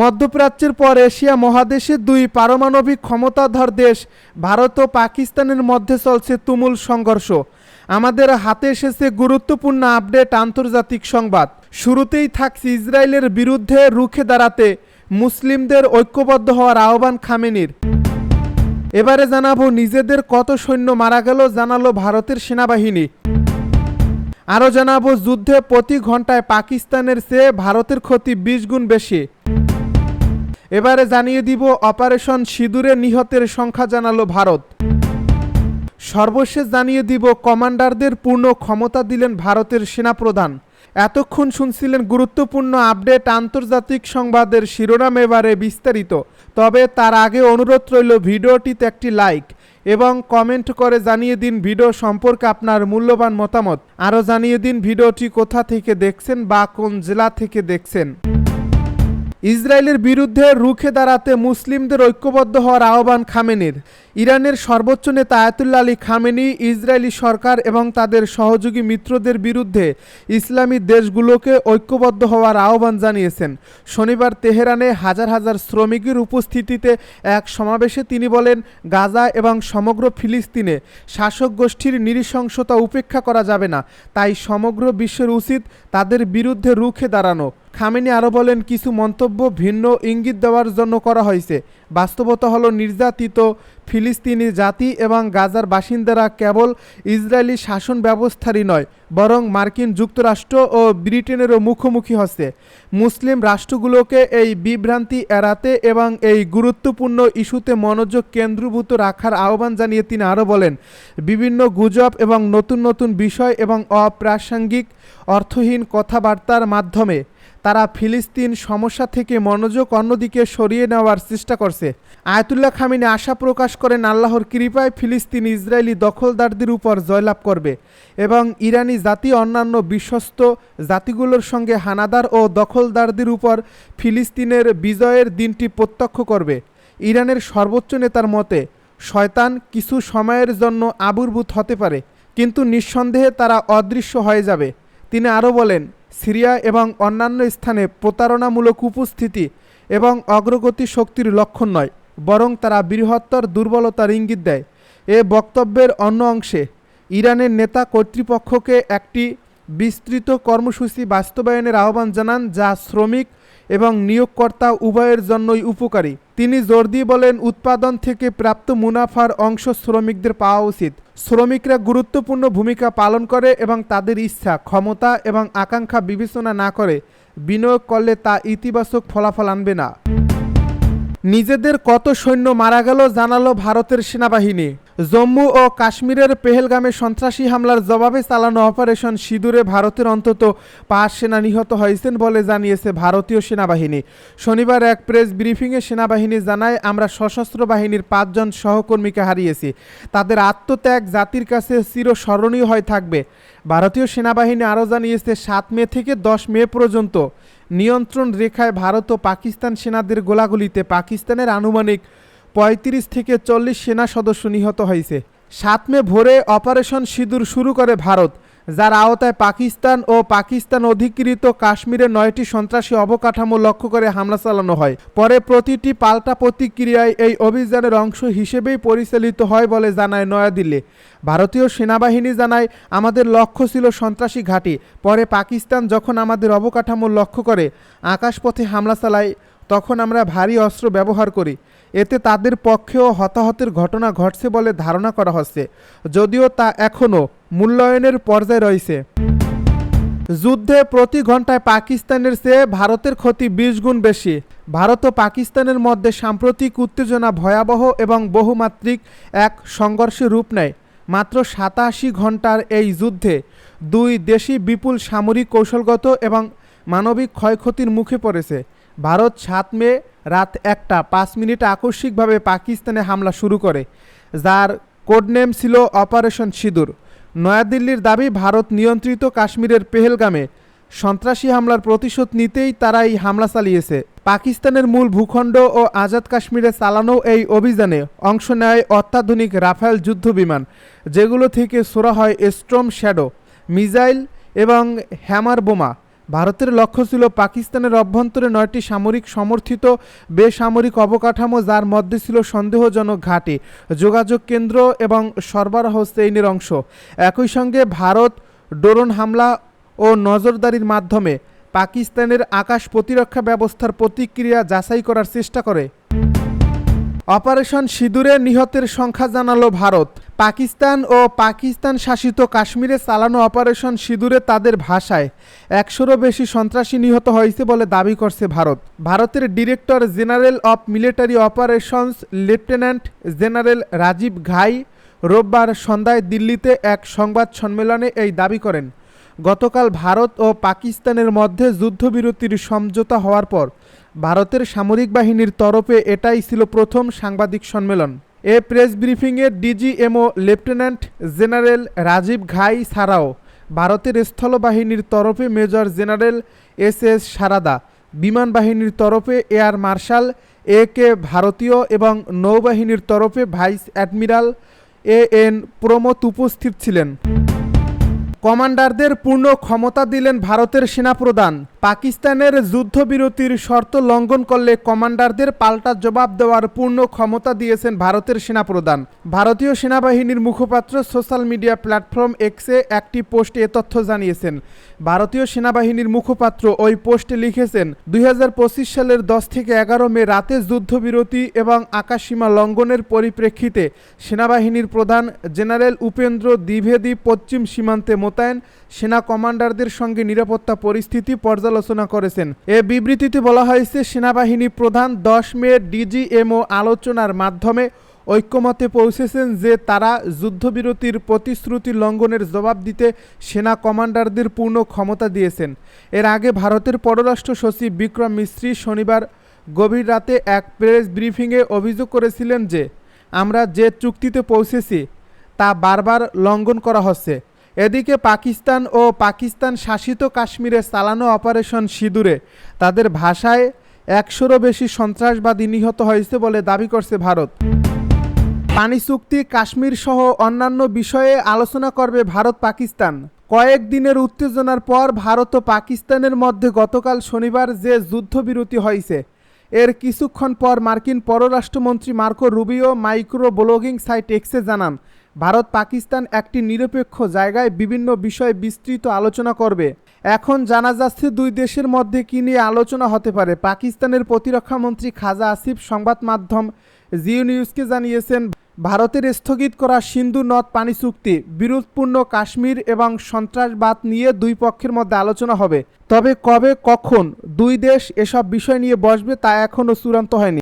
মধ্যপ্রাচ্যের পর এশিয়া মহাদেশের দুই পারমাণবিক ক্ষমতাধর দেশ, ভারত ও পাকিস্তানের মধ্যে চলছে তুমুল সংঘর্ষ। আমাদের হাতে এসেছে গুরুত্বপূর্ণ আপডেট আন্তর্জাতিক সংবাদ। শুরুতেই থাকছে ইসরায়েলের বিরুদ্ধে রুখে দাঁড়াতে মুসলিমদের ঐক্যবদ্ধ হওয়ার আহ্বান খামেনির। এবারে জানাব নিজেদের কত সৈন্য মারা গেল জানালো ভারতের সেনাবাহিনী। আরও জানাব যুদ্ধে প্রতি ঘন্টায় পাকিস্তানের চেয়ে ভারতের ক্ষতি বিশ গুণ বেশি। এবারে জানিয়ে দিব অপারেশন সিঁদুরে নিহতের সংখ্যা জানালো ভারত। সর্বশেষ জানিয়ে দিব কমান্ডারদের পূর্ণ ক্ষমতা দিলেন ভারতের সেনাপ্রধান। এতক্ষণ শুনছিলেন গুরুত্বপূর্ণ আপডেট আন্তর্জাতিক সংবাদের শিরোনাম এবারে বিস্তারিত। তবে তার আগে অনুরোধ রইল ভিডিওটিতে একটি লাইক এবং কমেন্ট করে জানিয়ে দিন ভিডিও সম্পর্কে আপনার মূল্যবান মতামত। আরও জানিয়ে দিন ভিডিওটি কোথা থেকে দেখছেন বা কোন জেলা থেকে দেখছেন। ইসরায়েলের বিরুদ্ধে রুখে দাঁড়াতে মুসলিমদের ঐক্যবদ্ধ হওয়ার আহ্বান খামেনির। ইরানের সর্বোচ্চ নেতা আয়াতুল্লা আলী খামেনি ইসরায়েলি সরকার এবং তাদের সহযোগী মিত্রদের বিরুদ্ধে ইসলামী দেশগুলোকে ঐক্যবদ্ধ হওয়ার আহ্বান জানিয়েছেন। শনিবার তেহরানে হাজার হাজার শ্রমিকের উপস্থিতিতে এক সমাবেশে তিনি বলেন, গাজা এবং সমগ্র ফিলিস্তিনে শাসক গোষ্ঠীর নৃশংসতা উপেক্ষা করা যাবে না। তাই সমগ্র বিশ্বের উচিত তাদের বিরুদ্ধে রুখে দাঁড়ানো। খামেনি আরও বলেন, কিছু মন্তব্য ভিন্ন ইঙ্গিত দেওয়ার জন্য করা হয়েছে। বাস্তবতা হলো নির্যাতিত ফিলিস্তিনি জাতি এবং গাজার বাসিন্দারা কেবল ইসরায়েলি শাসন ব্যবস্থারই নয়, বরং মার্কিন যুক্তরাষ্ট্র ও ব্রিটেনেরও মুখোমুখি হচ্ছে। মুসলিম রাষ্ট্রগুলোকে এই বিভ্রান্তি এড়াতে এবং এই গুরুত্বপূর্ণ ইস্যুতে মনোযোগ কেন্দ্রীভূত রাখার আহ্বান জানিয়ে তিনি আরও বলেন, বিভিন্ন গুজব এবং নতুন নতুন বিষয় এবং অপ্রাসঙ্গিক, অর্থহীন কথাবার্তার মাধ্যমে তারা ফিলিস্তিন সমস্যা থেকে মনোযোগ অন্যদিকে সরিয়ে নেওয়ার চেষ্টা করছে। আয়াতুল্লাহ খামিনী আশা প্রকাশ করেন আল্লাহর কৃপায় ফিলিস্তিন ইসরায়েলি দখলদারদের উপর জয়লাভ করবে এবং ইরানি জাতি অন্যান্য বিশ্বস্ত জাতিগুলোর সঙ্গে হানাদার ও দখলদারদের উপর ফিলিস্তিনের বিজয়ের দিনটি প্রত্যক্ষ করবে। ইরানের সর্বোচ্চ নেতার মতে, শয়তান কিছু সময়ের জন্য আবির্ভূত হতে পারে, কিন্তু নিঃসন্দেহে তারা অদৃশ্য হয়ে যাবে। তিনি আরও বলেন সিরিয়া এবং অন্যান্য স্থানে প্রতারণামূলক উপস্থিতি এবং অগ্রগতি শক্তির লক্ষণ নয়, বরং তারা বৃহত্তর দুর্বলতার ইঙ্গিত দেয়। এ বক্তব্যের অন্য অংশে, ইরানের নেতা কর্তৃপক্ষকে একটি বিস্তৃত কর্মসূচি বাস্তবায়নের আহ্বান জানান যা শ্রমিক এবং নিয়োগকর্তা উভয়ের জন্যই উপকারী। তিনি জোর দিয়ে বলেন, উৎপাদন থেকে প্রাপ্ত মুনাফার অংশ শ্রমিকদের পাওয়া উচিত। শ্রমিকরা গুরুত্বপূর্ণ ভূমিকা পালন করে এবং তাদের ইচ্ছা, ক্ষমতা এবং আকাঙ্ক্ষা বিবেচনা না করে বিনিয়োগ করলে তা ইতিবাচক ফলাফল আনবে না। নিজেদের কত সৈন্য মারা গেল জানালো ভারতের সেনাবাহিনী। জম্মু ও কাশ্মীরের পেহেলগামে সন্ত্রাসী হামলার জবাবে চালানো অপারেশন সিঁদুরে ভারতের অন্তত পাঁচ সেনা নিহত হয়েছেন বলে জানিয়েছে ভারতীয় সেনাবাহিনী। শনিবার এক প্রেস ব্রিফিংয়ে সেনাবাহিনী জানায়, আমরা সশস্ত্র বাহিনীর পাঁচজন সহকর্মীকে হারিয়েছি। তাদের আত্মত্যাগ জাতির কাছে চিরস্মরণীয় হয়ে থাকবে। ভারতীয় সেনাবাহিনী আরও জানিয়েছে, সাত মে থেকে দশ মে পর্যন্ত নিয়ন্ত্রণ রেখায় ভারত ও পাকিস্তান সেনাদের গোলাগুলিতে পাকিস্তানের আনুমানিক পঁয়ত্রিশ থেকে চল্লিশ সেনা সদস্য নিহত হয়েছে। সাত মে ভোরে অপারেশন সিঁদুর শুরু করে ভারত, যার আওতায় পাকিস্তান ও পাকিস্তান অধিকৃত কাশ্মীরে নয়টি সন্ত্রাসী অবকাঠামো লক্ষ্য করে হামলা চালানো হয়। পরে প্রতিটি পাল্টা প্রতিক্রিয়ায় এই অভিযানের অংশ হিসেবেই পরিচালিত হয় বলে জানায় নয়াদিল্লি। ভারতীয় সেনাবাহিনী জানায়, আমাদের লক্ষ্য ছিল সন্ত্রাসী ঘাঁটি। পরে পাকিস্তান যখন আমাদের অবকাঠামো লক্ষ্য করে, আকাশপথে হামলা চালায়, তখন আমরা ভারী অস্ত্র ব্যবহার করি। এতে তাদের পক্ষেও হতাহতের ঘটনা ঘটছে বলে ধারণা করা হচ্ছে, যদিও তা এখনও মূল্যায়নের পর্যায়ে রয়েছে। যুদ্ধে প্রতি ঘন্টায় পাকিস্তানের চেয়ে ভারতের ক্ষতি বিশ গুণ বেশি। ভারত ও পাকিস্তানের মধ্যে সাম্প্রতিক উত্তেজনা ভয়াবহ এবং বহুমাত্রিক এক সংঘর্ষের রূপ নেয়। মাত্র সাতাশি ঘণ্টার এই যুদ্ধে দুই দেশই বিপুল সামরিক কৌশলগত এবং মানবিক ক্ষয়ক্ষতির মুখে পড়েছে। ভারত সাত মে রাত একটা পাঁচ মিনিট আকস্মিকভাবে পাকিস্তানে হামলা শুরু করে, যার কোডনেম ছিল অপারেশন সিঁদুর। নয়াদিল্লির দাবি, ভারত নিয়ন্ত্রিত কাশ্মীরের পেহেলগামে সন্ত্রাসী হামলার প্রতিশোধ নিতেই তারা এই হামলা চালিয়েছে। পাকিস্তানের মূল ভূখণ্ড ও আজাদ কাশ্মীরে চালানো এই অভিযানে অংশ নেয় অত্যাধুনিক রাফেল যুদ্ধবিমান, যেগুলো থেকে ছোড়া হয় স্ট্রম শ্যাডো মিজাইল এবং হ্যামার বোমা। ভারতের লক্ষ্য ছিল পাকিস্তানের অভ্যন্তরে নয়টি সামরিক সমর্থিত বেসামরিক অবকাঠামো, যার মধ্যে ছিল সন্দেহজনক ঘাঁটি, যোগাযোগ কেন্দ্র এবং সরবরাহ শ্রেণির অংশ। একই সঙ্গে ভারত ড্রোন হামলা ও নজরদারির মাধ্যমে পাকিস্তানের আকাশ প্রতিরক্ষা ব্যবস্থার প্রতিক্রিয়া যাচাই করার চেষ্টা করে। অপারেশন সিঁদুরে নিহতের সংখ্যা জানালো ভারত। পাকিস্তান ও পাকিস্তান শাসিত কাশ্মীরে চালানো অপারেশন সিঁদুরে তাদের ভাষায় একশোরও বেশি সন্ত্রাসী নিহত হয়েছে বলে দাবি করছে ভারত। ভারতের director general of military operations lieutenant general Rajiv Ghai রোববার সন্ধ্যায় দিল্লিতে এক সংবাদ সম্মেলনে এই দাবি করেন। গতকাল ভারত ও পাকিস্তানের মধ্যে যুদ্ধবিরতির সমঝোতা হওয়ার পর ভারতের সামরিক বাহিনীর তরফে এটাই ছিল প্রথম সাংবাদিক সম্মেলন। এ প্রেস ব্রিফিংয়ে DGMO lieutenant general Rajiv Ghai ছাড়াও ভারতের স্থলবাহিনীর তরফে major general S S Sarada, বিমান বাহিনীর তরফে এয়ার মার্শাল এ কে ভারতীয় এবং নৌবাহিনীর তরফে vice admiral A N Pramod উপস্থিত ছিলেন। কমান্ডারদের পূর্ণ ক্ষমতা দিলেন ভারতের সেনাপ্রধান। পাকিস্তানের যুদ্ধবিরতির শর্ত লঙ্ঘন করলে কমান্ডারদের পাল্টা জবাব দেওয়ার পূর্ণ ক্ষমতা দিয়েছেন ভারতের সেনাপ্রধান। ভারতীয় সেনাবাহিনীর মুখপাত্র সোশ্যাল মিডিয়া প্ল্যাটফর্ম এক্সে একটি পোস্টে এ তথ্য জানিয়েছেন। ভারতীয় সেনাবাহিনীর মুখপাত্র ওই পোস্টে লিখেছেন, দুই হাজার পঁচিশ সালের দশ থেকে এগারো মে রাতে যুদ্ধবিরতি এবং আকাশসীমা লঙ্ঘনের পরিপ্রেক্ষিতে সেনাবাহিনীর প্রধান জেনারেল উপেন্দ্র দ্বিভেদী পশ্চিম সীমান্তে মোতায়েন, সেনা কমান্ডারদের সঙ্গে নিরাপত্তা পরিস্থিতি পর্যালোচনা করেছেন। এ বিবৃতিতে বলা হয়েছে, সেনাবাহিনী প্রধান দশ মে ডিজিএমও আলোচনার মাধ্যমে ঐক্যমতে পৌঁছেছেন যে তারা যুদ্ধবিরতির প্রতিশ্রুতি লঙ্ঘনের জবাব দিতে সেনা কমান্ডারদের পূর্ণ ক্ষমতা দিয়েছেন। এর আগে ভারতের পররাষ্ট্র সচিব বিক্রম মিস্ত্রি শনিবার গভীর রাতে এক প্রেস ব্রিফিংয়ে অভিযোগ করেছিলেন যে, আমরা যে চুক্তিতে পৌঁছেছি, তা বারবার লঙ্ঘন করা হচ্ছে। এদিকে পাকিস্তান ও পাকিস্তান শাসিত কাশ্মীরে চালানো অপারেশন সিঁদুরে। তাদের ভাষায় একশোরও বেশি সন্ত্রাসবাদী নিহত হয়েছে বলে দাবি করছে ভারত। পানি চুক্তি কাশ্মীর সহ অন্যান্য বিষয়ে আলোচনা করবে ভারত পাকিস্তান। কয়েক দিনের উত্তেজনার পর ভারত ও পাকিস্তানের মধ্যে গতকাল শনিবার যে যুদ্ধবিরতি হয়েছে, এর কিছুক্ষণ পর মার্কিন পররাষ্ট্রমন্ত্রী Marco Rubio micro blogging site এক্সে জানান ভারত পাকিস্তান একটি নিরপেক্ষ জায়গায় বিভিন্ন বিষয়ে বিস্তৃত আলোচনা করবে। এখন জানা যাচ্ছে দুই দেশের মধ্যে কী নিয়ে আলোচনা হতে পারে। পাকিস্তানের প্রতিরক্ষামন্ত্রী খাজা আসিফ সংবাদ মাধ্যম জিও নিউজকে জানিয়েছেন, ভারতের স্থগিত করা সিন্ধু নদ পানি চুক্তি, বিরোধপূর্ণ কাশ্মীর এবং সন্ত্রাসবাদ নিয়ে দুই পক্ষের মধ্যে আলোচনা হবে। তবে কবে, কখন দুই দেশ এসব বিষয় নিয়ে বসবে তা এখনও চূড়ান্ত হয়নি।